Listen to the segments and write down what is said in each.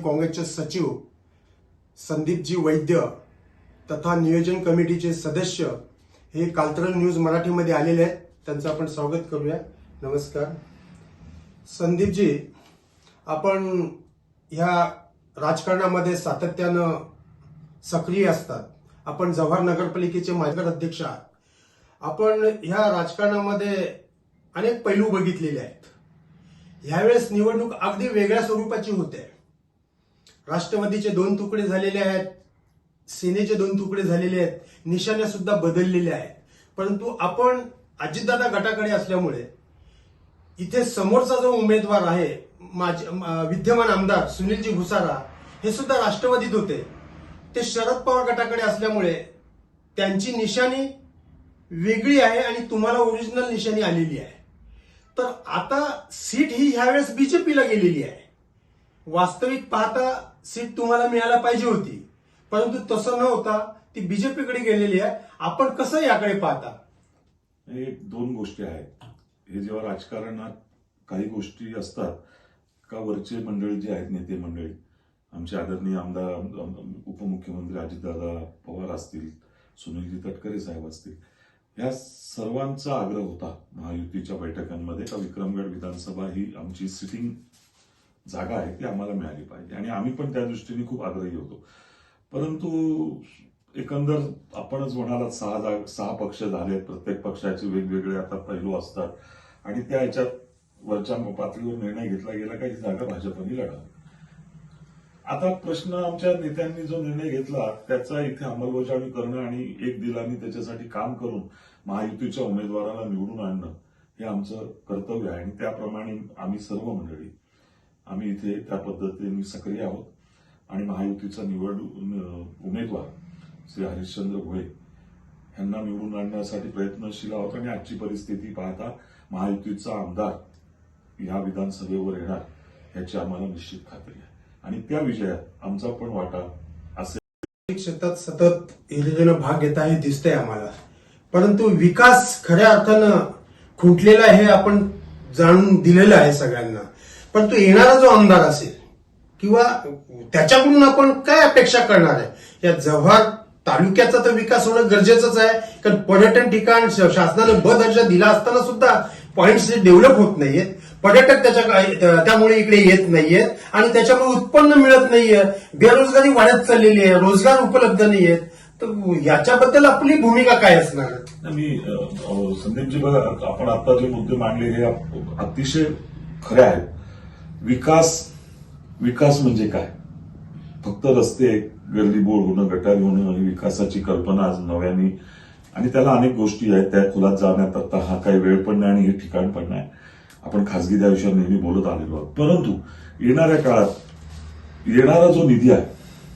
काँग्रेसचे सचिव संदीपजी वैद्य तथा नियोजन कमिटीचे सदस्य हे कालतरण न्यूज मराठीमध्ये आलेले आहेत. त्यांचं आपण स्वागत करूया. नमस्कार. संदीपजी आपण ह्या राजकारणामध्ये सातत्यानं सक्रिय असतात. आपण जव्हार नगरपालिकेचे माजी अध्यक्ष आहात. आपण ह्या राजकारणामध्ये अनेक पैलू बघितलेले आहेत. ह्यावेळेस निवडणूक अगदी वेगळ्या स्वरूपाची होते. राष्ट्रवादीचे दोन तुकडे झालेले आहेत सेनेचे दोन तुकडे झालेले आहेत निशाण्या सुद्धा बदललेल्या आहेत. परंतु आपण अजितदादा गटाकडे असल्यामुळे इथे समोरचा जो उमेदवार आहे माझे विद्यमान आमदार सुनीलजी भुसारा हे सुद्धा राष्ट्रवादीत होते. ते शरद पवार गटाकडे असल्यामुळे त्यांची निशाणी वेगळी आहे आणि तुम्हाला ओरिजिनल निशाणी आलेली आहे. तर आता सीट ही ह्यावेळेस बीजेपीला गेलेली आहे. वास्तविक पाहता सीट तुम्हाला मिळायला पाहिजे होती. परंतु तसं न होता ती बीजेपीकडे गेलेली आहे. आपण कसं याकडे पाहता? हे दोन गोष्टी आहेत. हे जेव्हा राजकारणात काही गोष्टी असतात का वरचे मंडळी जे आहेत नेते मंडळी आमचे आदरणीय आमदार उपमुख्यमंत्री अजितदादा पवार असतील सुनीलजी तटकरे साहेब असतील या सर्वांचा आग्रह होता महायुतीच्या बैठकांमध्ये का विक्रमगड विधानसभा ही आमची सिटिंग जागा आहे ती आम्हाला मिळाली पाहिजे. आणि आम्ही पण त्या दृष्टीने खूप आग्रही होतो. परंतु एकंदर आपणच म्हणालात सहा जाग सहा पक्ष झाले प्रत्येक पक्षाचे वेगवेगळे आता पैलू असतात. आणि त्या ह्याच्यात वरच्या पातळीवर निर्णय घेतला गेला का ही जागा भाजपने लढावी. आता प्रश्न आमच्या नेत्यांनी जो निर्णय घेतला त्याचा इथे अंमलबजावणी करणं आणि एक दिलाने त्याच्यासाठी काम करून महायुतीच्या उमेदवाराला निवडून आणणं हे आमचं कर्तव्य आहे. आणि त्याप्रमाणे आम्ही सर्व मंडळी आम्ही इथे त्या पद्धतीने सक्रिय आहोत. आणि महायुतीचा निवडून उमेदवार श्री हरिश्चंद्र भोळे यांना निवडून आणण्यासाठी प्रयत्नशील आहोत आणि आजची परिस्थिती पाहता महायुतीचा आमदार या विधानसभेवर येणार याची आम्हाला निश्चित खात्री आहे. आणि त्या विजयात आमचा पण वाटा असेल. क्षेत्रात सतत हिरिरीनं भाग घेता हे दिसतंय आम्हाला. परंतु विकास खऱ्या अर्थानं खुंटलेला हे आपण जाणून दिलेलं आहे सगळ्यांना. पण तो येणारा जो आमदार असेल किंवा त्याच्याकडून आपण काय अपेक्षा करणार आहे? या जव्हार तालुक्याचा तर विकास होणं गरजेचंच आहे कारण पर्यटन ठिकाण शासनाने ब दर्जा दिला असताना सुद्धा पॉइंट्स डेव्हलप होत नाहीयेत. पर्यटक त्याच्या त्यामुळे इकडे येत नाहीयेत आणि त्याच्यामुळे उत्पन्न मिळत नाहीये. बेरोजगारी वाढत चाललेली आहे रोजगार उपलब्ध नाहीयेत. तर याच्याबद्दल आपली भूमिका काय असणार? मी संदीपजी बघा आपण आता जे मुद्दे मांडले हे अतिशय खरे आहेत. विकास विकास म्हणजे काय? फक्त रस्ते गर्दी बोळ होणं गटारी होणं ही विकासाची कल्पना आज नव्याने. आणि त्याला अनेक गोष्टी आहेत त्या खोलात जाण्यात आता हा काही वेळ पण नाही आणि हे ठिकाण पण नाही. आपण खासगी त्या विषयावर नेहमी बोलत आलेलो आहोत. परंतु येणाऱ्या काळात येणारा जो निधी आहे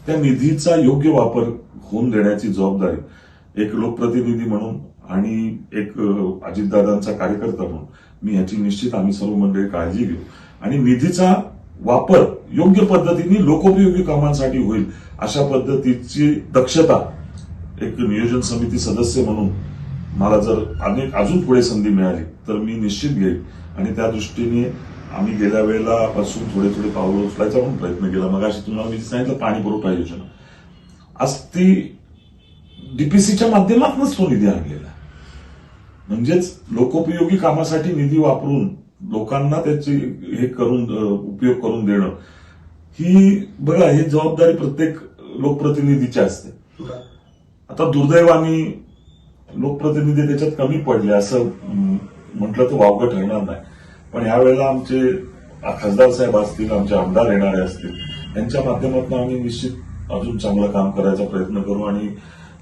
त्या निधीचा योग्य वापर होऊन देण्याची जबाबदारी एक लोकप्रतिनिधी म्हणून आणि एक अजितदादांचा कार्यकर्ता म्हणून मी ह्याची निश्चित आम्ही सर्व मंडळी काळजी घेऊ. आणि निधीचा वापर योग्य पद्धतीने लोकोपयोगी कामांसाठी होईल अशा पद्धतीची दक्षता एक नियोजन समिती सदस्य म्हणून मला जर अनेक अजून पुढे संधी मिळाली तर मी निश्चित घेईल. आणि त्या दृष्टीने आम्ही गेल्या वेळेला पासून थोडे थोडे पावलं उचलायचा पण प्रयत्न केला. मग अशी तुम्हाला मी सांगितलं पाणी पुरवठा योजना. आज ती डीपीसीच्या माध्यमातूनच तो निधी आणलेला आहे. म्हणजेच लोकोपयोगी कामासाठी निधी वापरून लोकांना त्याची हे करून उपयोग करून देणं. ही बघा ही जबाबदारी प्रत्येक लोकप्रतिनिधीची असते. आता दुर्दैवाने लोकप्रतिनिधी त्याच्यात कमी पडले असं म्हटलं तर वावगं ठरणार नाही. पण यावेळेला आमचे खासदार साहेब असतील आमचे आमदार येणारे असतील यांच्या माध्यमातून आम्ही निश्चित अजून चांगलं काम करायचा प्रयत्न करू आणि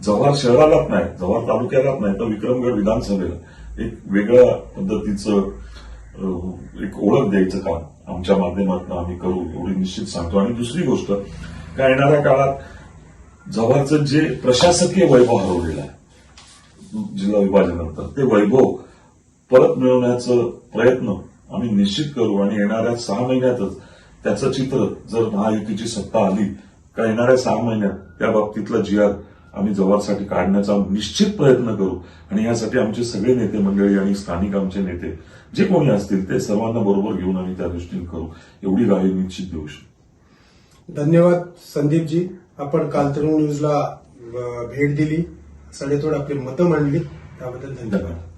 जव्हार शहरालाच नाही जव्हार तालुक्यालाच नाही तर विक्रमगड विधानसभेला एक वेगळ्या पद्धतीचं एक ओळख द्यायचं काम आमच्या माध्यमातून आम्ही करू एवढी निश्चित सांगतो. आणि दुसरी गोष्ट का येणाऱ्या काळात जव्हारचं जे प्रशासकीय वैभव हरवलेलं आहे जिल्हा विभाजनानंतर ते वैभव परत मिळवण्याचा प्रयत्न आम्ही निश्चित करू आणि येणाऱ्या सहा महिन्यातच त्याचं चित्र जर महायुतीची सत्ता आली का येणाऱ्या सहा महिन्यात त्या बाबतीतला जी आर आम्ही जव्हारसाठी काढण्याचा निश्चित प्रयत्न करू. आणि यासाठी आमचे सगळे नेते मंडळी आणि स्थानिक आमचे नेते जे कोणी असतील ते सर्वांना बरोबर घेऊन आम्ही त्या दृष्टीने करू. एवढी राही निश्चित देऊ शकतो. धन्यवाद संदीपजी. आपण काल तरुण न्यूजला भेट दिली. सडेतोड आपली मतं मांडली. त्याबद्दल धन्यवाद.